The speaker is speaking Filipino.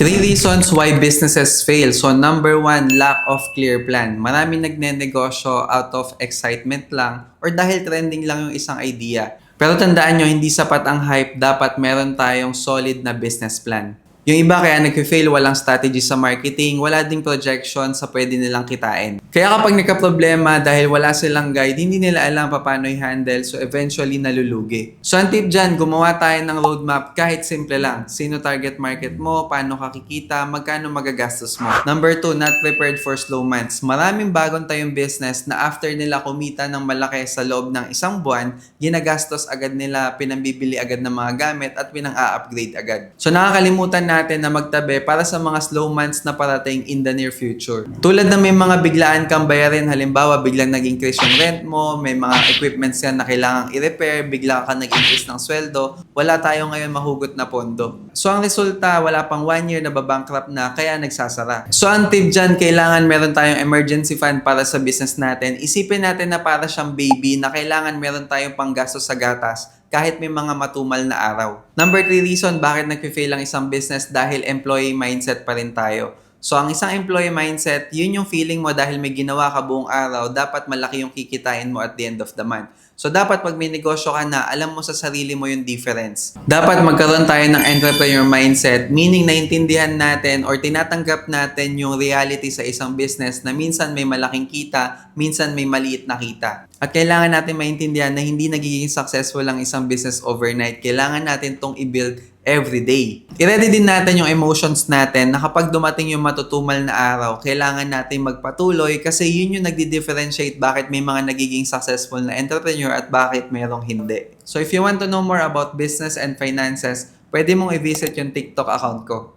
Three reasons why businesses fail. So number one, lack of clear plan. Maraming nagne-negosyo out of excitement lang or dahil trending lang yung isang idea. Pero tandaan nyo, hindi sapat ang hype. Dapat meron tayong solid na business plan. Yung iba kaya nag-fail, walang strategy sa marketing, wala ding projection sa pwede nilang kitain. Kaya kapag nagka-problema dahil wala silang guide, hindi nila alam pa paano i-handle, so eventually nalulugi. So ang tip dyan, gumawa tayo ng roadmap kahit simple lang. Sino target market mo, paano kakikita, magkano magagastos mo. Number two, not prepared for slow months. Maraming bagong tayong business na after nila kumita ng malaki sa loob ng isang buwan, ginagastos agad nila, pinambibili agad ng mga gamit at pinang-a-upgrade agad. So nakakalimutan natin na magtabi para sa mga slow months na parating in the near future. Tulad na may mga biglaan kang bayarin, halimbawa biglang nag-increase yung rent mo, may mga equipments ka na kailangang i-repair, bigla ka nag-increase ng sweldo, wala tayo ngayon mahugot na pondo. So ang resulta, wala pang one year na babankrupt na kaya nagsasara. So ang tip dyan, kailangan meron tayong emergency fund para sa business natin. Isipin natin na para siyang baby na kailangan meron tayong panggastos sa gatas kahit may mga matumal na araw. Number 3 reason bakit nag-fail ang isang business dahil employee mindset pa rin tayo. So, ang isang employee mindset, yun yung feeling mo dahil may ginawa ka buong araw, dapat malaki yung kikitain mo at the end of the month. So, dapat pag may negosyo ka na, alam mo sa sarili mo yung difference. Dapat magkaroon tayo ng entrepreneur mindset, meaning naintindihan natin or tinatanggap natin yung reality sa isang business na minsan may malaking kita, minsan may maliit na kita. At kailangan natin maintindihan na hindi nagiging successful ang isang business overnight. Kailangan natin tong i-build every day. I-ready din natin yung emotions natin na kapag dumating yung matutumal na araw, kailangan natin magpatuloy kasi yun yung nagdi-differentiate bakit may mga nagiging successful na entrepreneur at bakit merong hindi. So if you want to know more about business and finances, pwede mong i-visit yung TikTok account ko.